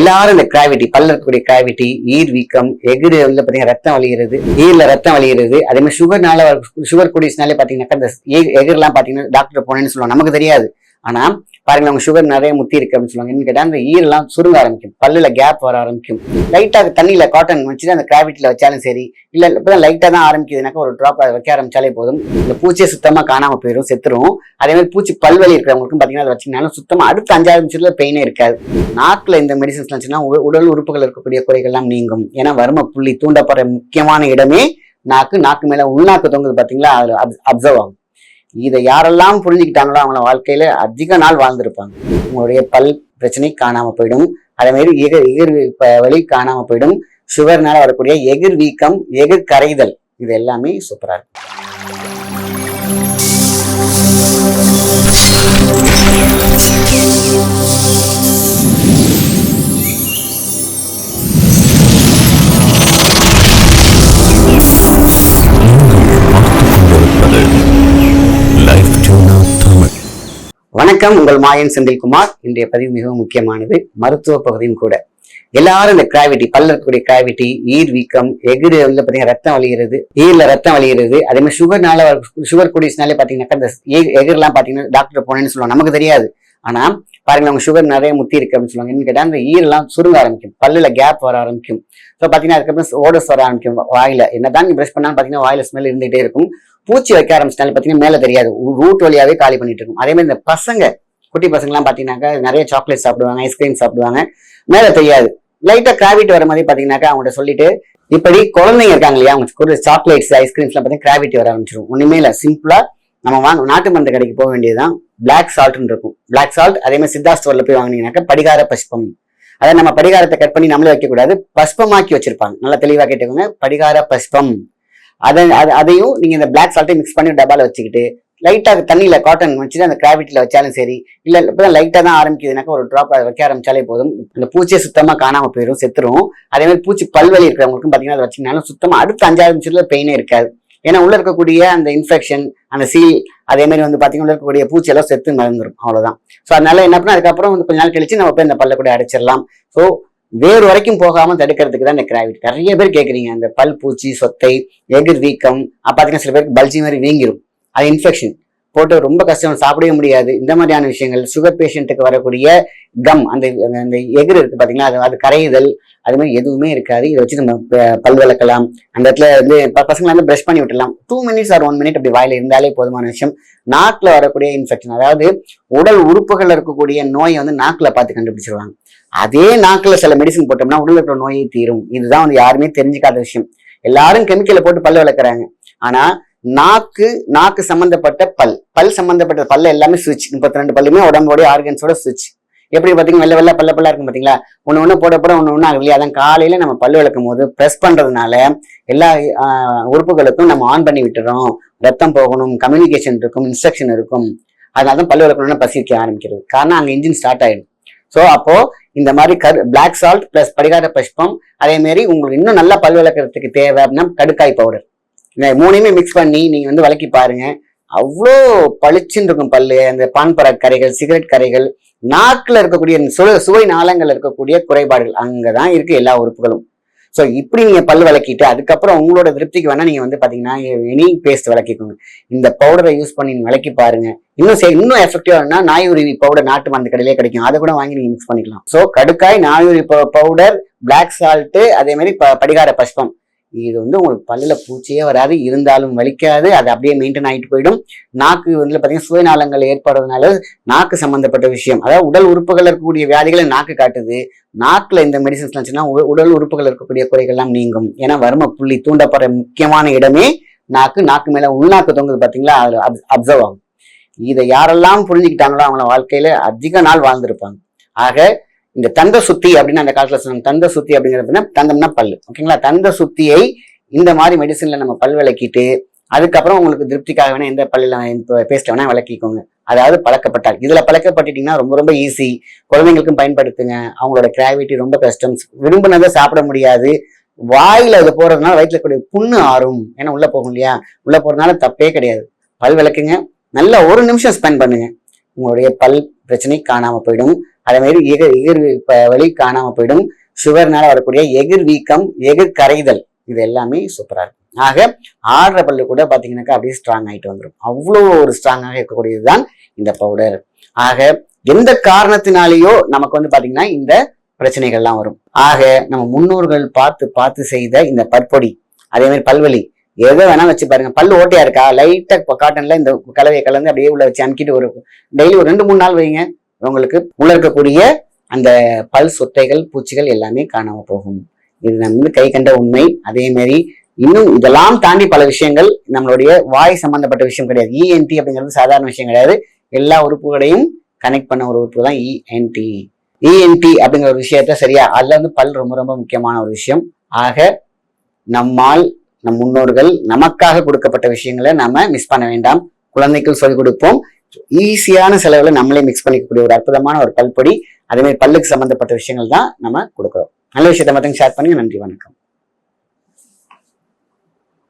எல்லாரும் இந்த கிராவிட்டி பல்ல இருக்கக்கூடிய கிராவிட்டி ஈர் வீக்கம் எகிறு வந்து பாத்தீங்கன்னா ரத்தம் வலிகிறது ஈரில் ரத்தம் வலிகிறது அதே மாதிரி சுகர்னால சுகர் குடிஸ்னாலே பார்த்தீங்கன்னாக்கா இந்த எகிர்லாம் பாத்தீங்கன்னா டாக்டர் போனேன்னு சொல்லுவாங்க. நமக்கு தெரியாது. ஆனா பாருங்க அவங்க சுகர் நிறைய முத்தி இருக்கு அப்படின்னு சொல்லுவாங்க. என்ன கேட்டால் அந்த ஈரெல்லாம் சுருங்க ஆரம்பிக்கும். பல்லுல கேப் வர ஆரம்பிக்கும். லைட்டாக தண்ணியில காட்டன் வச்சுட்டு அந்த கிராவிட்டில வச்சாலும் சரி இல்ல இப்பதான் லைட்டா தான் ஆரம்பிக்குதுனாக்கா ஒரு டிராப் அதை வைக்க ஆரம்பிச்சாலே போதும். இந்த பூச்சியை சுத்தமா காணாம போயிடும் செத்துரும். அதே மாதிரி பூச்சி பல்வலி இருக்கிறவங்களுக்கும் பாத்தீங்கன்னா அதை வச்சிங்கனாலும் சுத்தமா அடுத்த அஞ்சாறு நிமிஷத்துல பெயினே இருக்காது. நாக்குல இந்த மெடிசன்ஸ் வச்சுன்னா உடல் உறுப்புகள் இருக்கக்கூடிய குறைகள்லாம் நீங்கும். ஏன்னா வரும புள்ளி தூண்டப்படுற முக்கியமான இடமே நாக்கு. நாக்கு மேல உள்நாக்கு தொங்குது பாத்தீங்களா? அதுல அப்சர்வ் ஆகும். இதை யாரெல்லாம் புரிஞ்சுக்கிட்டாங்களோ அவங்கள வாழ்க்கையில அதிக நாள் வாழ்ந்திருப்பாங்க. உங்களுடைய பல் பிரச்சனை காணாம போயிடும். அதே மாதிரி எகிர் எகிர் ப- வலி காணாம போயிடும். சுகர்னால வரக்கூடிய எகிர் வீக்கம் எகிர் கரைதல் இது எல்லாமே சூப்பரா இருக்கும். கொண்டிருப்பது வணக்கம். உங்கள் மாயன் செந்தில்குமார். இன்றைய பதிவு மிகவும் முக்கியமானது. மருத்துவ பகுதியும் கூட. எல்லாரும் இந்த கிராவிட்டி பல்ல இருக்கக்கூடிய கிராவிட்டி ஈர் வீக்கம் எகிறு வந்து பார்த்தீங்கன்னா ரத்தம் வலிகிறது ஈரில் ரத்தம் வலிகிறது அதே மாதிரி சுகர்னால சுகர் குடிஸ்னாலே பாத்தீங்கன்னாக்கா இந்த எகிர்லாம் பார்த்தீங்கன்னா டாக்டர் போனேன்னு சொல்லுவாங்க. நமக்கு தெரியாது. ஆனா பாருங்க அவங்க சுகர் நிறைய முத்தி இருக்கு அப்படின்னு சொல்லுவாங்க. என்ன கேட்டால் அந்த ஈரெல்லாம் சுருங்க ஆரம்பிக்கும். பல்லில் கேப் வர ஆரம்பிக்கும். ஸோ பாத்தீங்கன்னா அதுக்கப்புறம் ஓடஸ் வர ஆரம்பிக்கும். வாயில. என்னதான் நீ பிரஷ் பண்ணாலும் பார்த்தீங்கன்னா வாயில ஸ்மெல் இருந்துகிட்டே இருக்கும். பூச்சி வைக்க ஆரம்பிச்சிட்டாலும் பார்த்தீங்கன்னா மேலே தெரியாது. ரூட் வழியாவே காலி பண்ணிட்டு இருக்கும் அதே மாதிரி இந்த பசங்க குட்டி பசங்கலாம் பார்த்தீங்கன்னாக்கா நிறைய சாக்லேட் சாப்பிடுவாங்க ஐஸ்கிரீம் சாப்பிடுவாங்க. மேலே தெரியாது. லைட்டாக கிராவிட் வர மாதிரி பார்த்தீங்கன்னாக்கா அவங்கள்ட்ட சொல்லிட்டு இப்படி குழந்தைங்க இருக்காங்க இல்லையா அவங்க சாக்லேட்ஸ் ஐஸ்கிரீம்ஸ்லாம் பார்த்தீங்கன்னா கிராவிட்டி வர ஆரம்பிச்சிடும் ஒன்றுமே இல்லை. சிம்பிளாக நம்ம வாங்க நாட்டு மருந்து கடைக்கு போக வேண்டியதுதான் பிளாக் சால்ட்னு இருக்கும். பிளாக் சால்ட் அதே மாதிரி சித்தா ஸ்டோர்ல போய் வாங்கினீங்கன்னாக்கா படிகார பஷ்பம். அதை நம்ம படிகாரத்தை கட் பண்ணி நம்மளே வைக்கக்கூடாது. பஷ்பமாக்கி வச்சிருப்பாங்க. நல்லா தெளிவாக கேட்டுக்கோங்க. படிகார பஷ்பம். அதை அது- அதையும் நீங்க இந்த பிளாக் சால்ட்டை மிக்ஸ் பண்ணி டப்பால வச்சுக்கிட்டு லைட்டாக தண்ணியில் காட்டன் வச்சுட்டு அந்த கிராவிட்டியில் வச்சாலும் சரி இல்லை இப்போ தான் லைட்டாக தான் ஆரம்பிக்குதுனாக்கா ஒரு ட்ராப் அதை வைக்க ஆரம்பிச்சாலே போதும். இந்த பூச்சியை சுத்தமாக காணாம போயிடும் செத்துரும். அதே மாதிரி பூச்சி பல்வலி இருக்கிறவங்களுக்கும் பார்த்தீங்கன்னா அதை வச்சிங்கனாலும் சுத்தமாக அடுத்த அஞ்சாறு நிமிஷத்தில் பெயினே இருக்காது. ஏன்னா உள்ள இருக்கக்கூடிய அந்த இன்ஃபெக்ஷன் அந்த சீல் அதே மாதிரி வந்து பார்த்தீங்கன்னா உள்ள இருக்கக்கூடிய பூச்சியெல்லாம் செத்து மறந்துடும் அவ்வளோதான் ஸோ அதனால என்ன பண்ணால் அதுக்கப்புறம் வந்து கொஞ்ச நாள் கழிச்சு நம்ம போய் அந்த பல்ல கூட அடைச்சிடலாம். ஸோ வேறு வரைக்கும் போகாம தடுக்கிறதுக்கு தான் இந்த கிராவிட் நிறைய பேர் கேட்குறீங்க அந்த பல் பூச்சி சொத்தை எகிர் வீக்கம் பார்த்தீங்கன்னா சில பேருக்கு பல்ஜி மாதிரி வீங்கிடும் அது இன்ஃபெக்ஷன் போட்டு ரொம்ப கஷ்டம் சாப்பிடவே முடியாது. இந்த மாதிரியான விஷயங்கள் சுகர் பேஷண்ட்டுக்கு வரக்கூடிய கம் அந்த அந்த எகிர் இருக்கு பார்த்தீங்கன்னா அது அது கரையுதல் அது மாதிரி எதுவுமே இருக்காது. இதை வச்சு நம்ம பல் விளக்கலாம் அந்த இடத்துல வந்து பசங்களை வந்து ப்ரஷ் பண்ணி விட்டுலாம் two minutes or one minute அப்படி வாயில் இருந்தாலே போதுமான விஷயம். நாக்கில் வரக்கூடிய இன்ஃபெக்ஷன் அதாவது உடல் உறுப்புகளில் இருக்கக்கூடிய நோயை வந்து நாக்கில் பார்த்து கண்டுபிடிச்சிருவாங்க. அதே நாக்கில் சில மெடிசன் போட்டோம்னா உடல்ல இருக்கிற நோயை தீரும். இதுதான் வந்து யாருமே தெரிஞ்சுக்காத விஷயம். எல்லாரும் கெமிக்கலை போட்டு பல் விளக்குறாங்க ஆனா நாக்கு நாக்கு சம்மந்தப்பட்ட பல் பல் சம்மந்தப்பட்ட பல்ல எல்லாமே சுவிட்ச் முப்பத்தி ரெண்டு பல்லுமே உடம்போட ஆர்கன்ஸோட சுவிட்ச் எப்படி பார்த்தீங்கன்னா வெள்ள வெள்ள பல்ல பல்லா இருக்கும் பார்த்தீங்களா? ஒன்று ஒன்று போட போட ஒன்று ஒன்று ஆகலையே அதான் காலையில் நம்ம பல்லு விளக்கும் போது ப்ரெஸ் பண்ணுறதுனால எல்லா உறுப்புகளுக்கும் நம்ம ஆன் பண்ணி விட்டுறோம். ரத்தம் போகணும் கம்யூனிகேஷன் இருக்கும் இன்ஸ்ட்ரக்ஷன் இருக்கும். அதனால தான் பல் விளக்கணும்னு பசிக்க ஆரம்பிக்கிறது. காரணம் அங்கே இன்ஜின் ஸ்டார்ட் ஆகிடும் ஸோ அப்போ இந்த மாதிரி கரு பிளாக் சால்ட் பிளஸ் படிகார புஷ்பம் அதே மாதிரி உங்களுக்கு இன்னும் நல்லா பல் விளக்குறதுக்கு தேவை அப்படின்னா கடுக்காய் பவுடர் இந்த மூணையுமே மிக்ஸ் பண்ணி நீங்கள் வந்து வளக்கி பாருங்க. அவ்வளோ பளிச்சுன்னு இருக்கும் பல்லு அந்த பான்பர கரைகள் சிகரெட் கரைகள். நாக்கில் இருக்கக்கூடிய சுவை சுவை நாளங்கள் இருக்கக்கூடிய குறைபாடுகள் அங்கதான் இருக்கு எல்லா உறுப்புகளும். ஸோ இப்படி நீங்கள் பல் விளக்கிட்டு அதுக்கப்புறம் உங்களோட திருப்திக்கு வேணால் நீங்கள் வந்து பார்த்தீங்கன்னா எனி பேஸ்ட் விளக்கிக்கோங்க. இந்த பவுடரை யூஸ் பண்ணி நீங்கள் விளக்கி பாருங்க. இன்னும் சரி இன்னும் எஃபெக்டிவா நாயுருவி பவுடர் நாட்டு மருந்து கடையிலே கிடைக்கும். அதை கூட வாங்கி நீங்கள் மிக்ஸ் பண்ணிக்கலாம். ஸோ கடுக்காய் நாயுருவி பவுடர் பிளாக் சால்ட்டு அதே மாதிரி ப- படிகார பஷ்பம் இது வந்து உங்களுக்கு பல்லில் பூச்சியே வராது இருந்தாலும் வலிக்காது அது அப்படியே மெயின்டைன் ஆகிட்டு போயிடும். நாக்கு வந்து பார்த்தீங்கன்னா சுயநாளங்கள் ஏற்படுறதுனால நாக்கு சம்மந்தப்பட்ட விஷயம். அதாவது உடல் உறுப்புகள் இருக்கக்கூடிய வியாதிகளை நாக்கு காட்டுது. நாக்கில் இந்த மெடிசன்ஸ் இருந்துச்சுன்னா உ- உடல் உறுப்புகள் இருக்கக்கூடிய குறைகள்லாம் நீங்கும். ஏன்னா வறும புள்ளி தூண்டப்படுற முக்கியமான இடமே நாக்கு. நாக்கு மேலே உள்நாக்கு தொங்குது பார்த்திங்களா அப் அப்சர்வ் ஆகும். இதை யாரெல்லாம் புரிஞ்சுக்கிட்டாங்களோ அவங்கள வாழ்க்கையில் அதிக நாள் வாழ்ந்திருப்பாங்க. ஆக இந்த தந்த சுத்தி அப்படின்னு அந்த காலத்துல சொன்னாங்க தந்த சுத்தி அப்படிங்கிறதுனா தந்தம்னா பல்லு. ஓகேங்களா தந்த சுத்தியை இந்த மாதிரி மெடிசன்ல நம்ம பல் விளக்கிட்டு அதுக்கப்புறம் உங்களுக்கு திருப்திக்காக வேணா எந்த பல்லில் பேஸ்ட்டை வேணா விளக்கிக்கோங்க. அதாவது பழக்கப்பட்டால். இதுல பழக்கப்பட்டுட்டீங்கன்னா ரொம்ப ரொம்ப ஈஸி குழந்தைங்களுக்கும் பயன்படுத்துங்க. அவங்களோட கிராவிட்டி ரொம்ப கஷ்டம். விரும்பினதை சாப்பிட முடியாது. வாயில அது போறதுனால வயிற்றுல கூடிய புண்ணு ஆறும். ஏன்னா உள்ள போகும் இல்லையா? உள்ள போறதுனால தப்பே கிடையாது. பல் விளக்குங்க. நல்லா ஒரு நிமிஷம் ஸ்பெண்ட் பண்ணுங்க. உங்களுடைய பல் பிரச்சனை காணாம போயிடும். அதே மாதிரி எகிர் எகிர் ப- வலி காணாம போயிடும். சுகர்னால வரக்கூடிய எகிர் வீக்கம் எகிர் கரைதல் இது எல்லாமே சூப்பராக இருக்கும். ஆக ஆடுற பல்லு கூட பார்த்தீங்கன்னாக்கா அப்படியே ஸ்ட்ராங் ஆகிட்டு வந்துடும் அவ்வளோ ஒரு ஸ்ட்ராங்காக இருக்கக்கூடியது தான் இந்த பவுடர் ஆக எந்த காரணத்தினாலேயோ நமக்கு வந்து பார்த்தீங்கன்னா இந்த பிரச்சனைகள்லாம் வரும். ஆக நம்ம முன்னோர்கள் பார்த்து பார்த்து செய்த இந்த பற்பொடி அதே மாதிரி பல்வலி எதை வேணா வச்சு பாருங்க. பல் ஓட்டையா இருக்கா? லைட்டா காட்டன்ல இந்த கலவையை கலந்து அப்படியே உள்ள வச்சு அமுக்கிட்டு ஒரு டெய்லி ஒரு ரெண்டு மூணு நாள் வைங்க. உங்களுக்கு உள்ள இருக்கக்கூடிய அந்த பல் சொத்தைகள் பூச்சிகள் எல்லாமே காணாம போகும். இது நம்ம கை கண்ட உண்மை. அதே மாதிரி இன்னும் இதெல்லாம் தாண்டி பல விஷயங்கள் நம்மளுடைய வாய் சம்பந்தப்பட்ட விஷயம் கிடையாது. இஎன்டி அப்படிங்கிறது சாதாரண விஷயம் கிடையாது. எல்லா உறுப்புகளையும் கனெக்ட் பண்ண ஒரு உறுப்பு தான் இஎன்டி இஎன்டி அப்படிங்கிற ஒரு விஷயத்த சரியா அதுல வந்து பல் ரொம்ப ரொம்ப முக்கியமான ஒரு விஷயம். ஆக நம்மால் நம் முன்னோர்கள் நமக்காக கொடுக்கப்பட்ட விஷயங்களை நம்ம மிஸ் பண்ண வேண்டாம். குழந்தைக்கும் சொல்லிக் கொடுப்போம். ஈஸியான செலவுல நம்மளே மிக்ஸ் பண்ணிக்கக்கூடிய ஒரு அற்புதமான ஒரு பல்பொடி அதே மாதிரி பல்லுக்கு சம்பந்தப்பட்ட விஷயங்கள் தான் நம்ம கொடுக்குறோம். நல்ல விஷயத்தை மட்டும் ஷேர் பண்ணுங்க. நன்றி வணக்கம்.